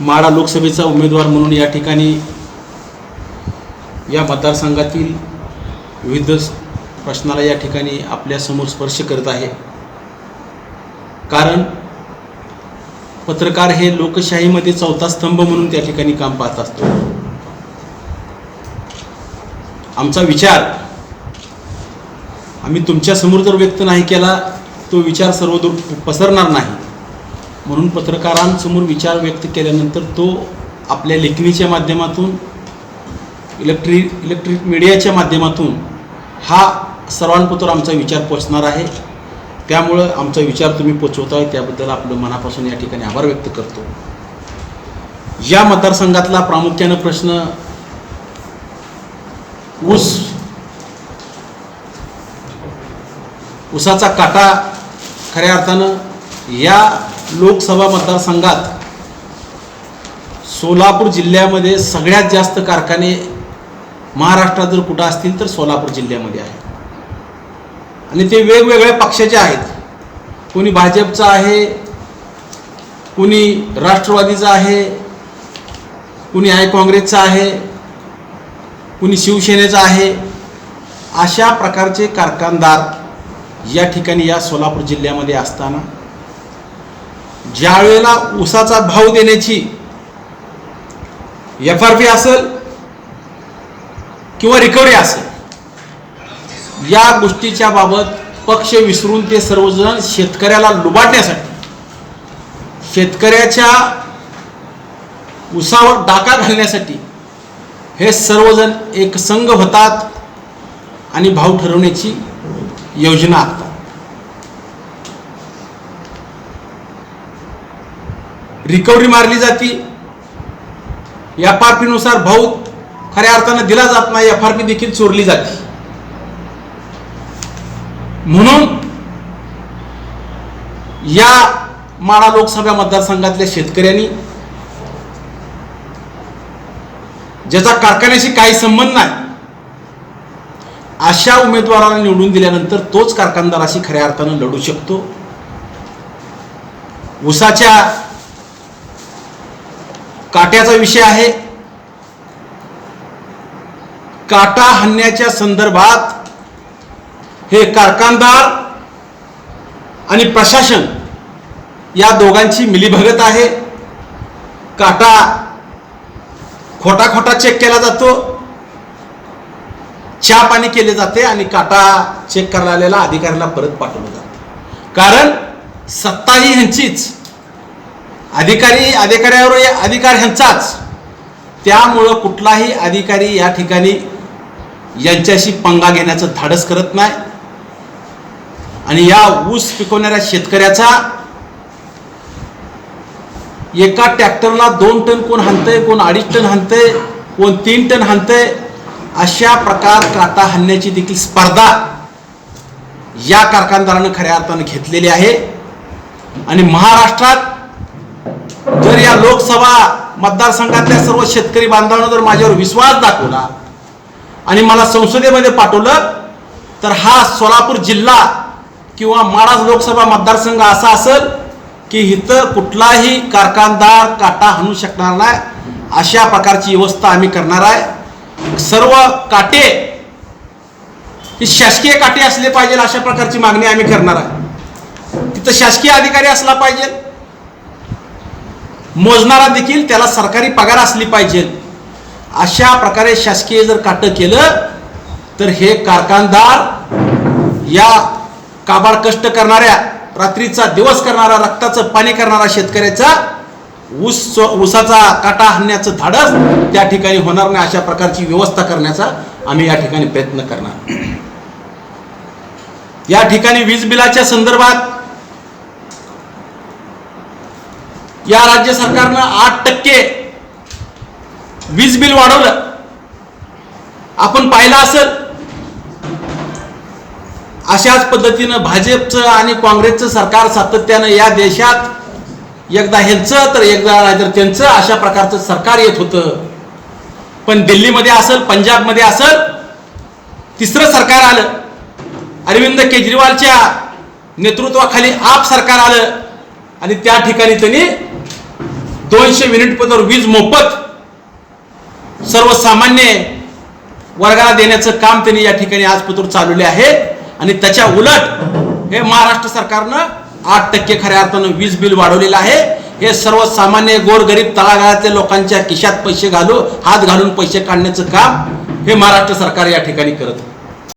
माडा लोकसभेचा उमेदवार म्हणून या ठिकाणी या मतदारसंघातील विविध प्रश्नाला या ठिकाणी आपल्यासमोर स्पर्श करत आहे. कारण पत्रकार हे लोकशाहीमध्ये चौथा स्तंभ म्हणून त्या ठिकाणी काम पाहत असतो. आमचा विचार आम्ही तुमच्यासमोर जर व्यक्त नाही केला तो विचार सर्वदूर पसरणार नाही. म्हणून पत्रकारांसमोर विचार व्यक्त केल्यानंतर तो आपल्या लेखणीच्या माध्यमातून इलेक्ट्रिक इलेक्ट्रिक मीडियाच्या माध्यमातून हा सर्वांपुत्र आमचा विचार पोचणार आहे. त्यामुळं आमचा विचार तुम्ही पोचवताय त्याबद्दल आपलं मनापासून या ठिकाणी आभार व्यक्त करतो. या मतदारसंघातला प्रामुख्यानं प्रश्न ऊस ऊसाचा काटा खऱ्या अर्थानं या लोकसभा मतदारसंघात सोलापूर जिल्ह्यामध्ये सगळ्यात जास्त कारखाने महाराष्ट्रात जर कुठं असतील तर सोलापूर जिल्ह्यामध्ये आहे आणि ते वेगवेगळ्या पक्षाचे आहेत. कोणी भाजपचं आहे कुणी राष्ट्रवादीचं आहे कुणी आय काँग्रेसचं आहे कुणी शिवसेनेचं आहे. अशा प्रकारचे कारखानदार या ठिकाणी या सोलापूर जिल्ह्यामध्ये असताना ज्या वेळेला ऊसाचा भाव देण्याची एफ आर पी असेल किंवा रिकव्हरी असेल या गोष्टीच्या बाबत पक्ष विसरून ते सर्वजण शेतकऱ्याला लुबाडण्यासाठी शेतकऱ्याच्या उसावर डाका घालण्यासाठी हे सर्वजण एक संघ होतात आणि भाव ठरवण्याची योजना आखतात. रिकव्हरी मारली जाती. एफ आर पीनुसार भाऊ खऱ्या अर्थानं दिला जात नाही एफ आर पी देखील चोरली जाते. म्हणून या माळा लोकसभा मतदारसंघातल्या शेतकऱ्यांनी ज्याचा कारखान्याशी काही संबंध नाही अशा उमेदवाराला निवडून दिल्यानंतर तोच कारखानदाराशी खऱ्या अर्थानं लढू शकतो. उसाच्या काट्याचा विषय आहे. काटा हाणण्याच्या संदर्भात हे कारखानदार आणि प्रशासन या दोघांची मिलीभगत आहे. काटा खोटा खोटा चेक केला जातो. चहा पाणी केले जाते आणि काटा चेक करायला आलेला अधिकाऱ्याला परत पाठवलं जातं. कारण सत्ता ही ह्यांचीच. अधिकारी अधिकाऱ्यावर अधिकार ह्यांचाच. त्यामुळं कुठलाही अधिकारी या ठिकाणी यांच्याशी पंगा घेण्याचं धाडस करत नाही. आणि या ऊस पिकवणाऱ्या शेतकऱ्याचा एका ट्रॅक्टरला दोन टन कोण हाणतंय कोण अडीच टन हाणतंय कोण तीन टन हाणतंय अशा प्रकार काटा हाणण्याची देखील स्पर्धा या कारखानदारानं खऱ्या अर्थानं घेतलेली आहे. आणि महाराष्ट्रात जर या लोकसभा मतदारसंघातल्या सर्व शेतकरी बांधवांना जर माझ्यावर विश्वास दाखवला आणि मला संसदेमध्ये पाठवलं तर हा सोलापूर जिल्हा किंवा माळा लोकसभा मतदारसंघ असा असेल की इथं कुठलाही कारखानदार काटा हाणू शकणार नाही. अशा प्रकारची व्यवस्था आम्ही करणार आहे. सर्व काटे ही शासकीय काटे असले पाहिजे अशा प्रकारची मागणी आम्ही करणार आहे. तिथं शासकीय अधिकारी असला पाहिजे. मोजणारा देखील त्याला सरकारी पगार असली पाहिजे. अशा प्रकारे शासकीय जर काटं केलं तर हे कारखानदार या काबाड कष्ट करणाऱ्या रात्रीचा दिवस करणारा रक्ताचं पाणी करणारा शेतकऱ्याचा ऊस ऊसाचा काटा आणण्याचं धाडस त्या ठिकाणी होणार नाही अशा प्रकारची व्यवस्था करण्याचा आम्ही या ठिकाणी प्रयत्न करणार. या ठिकाणी वीज बिलाच्या संदर्भात या राज्य सरकारनं आठ टक्के वीज बिल वाढवलं. आपण पाहिलं असेल अशाच पद्धतीनं भाजपचं आणि काँग्रेसचं सरकार सातत्यानं या देशात एकदा ह्यांचं तर एकदा नाहीतर त्यांचं अशा प्रकारचं सरकार येत होतं. पण दिल्लीमध्ये असेल पंजाबमध्ये असेल तिसरं सरकार आलं. अरविंद केजरीवालच्या नेतृत्वाखाली आप सरकार आलं. आणि त्या ठिकाणी त्यांनी दोनशे युनिट पदर वीज मोफत सर्वसामान्य वर्गाला देण्याचं काम त्यांनी या ठिकाणी आजपत्र चालवले आहे. आणि त्याच्या उलट हे महाराष्ट्र सरकारनं आठ टक्के खऱ्या अर्थानं वीज बिल वाढवलेलं आहे. हे सर्वसामान्य गोरगरीब तळागाळातल्या लोकांच्या खिशात पैसे घालू हात घालून पैसे काढण्याचं काम हे महाराष्ट्र सरकार या ठिकाणी करत आहे.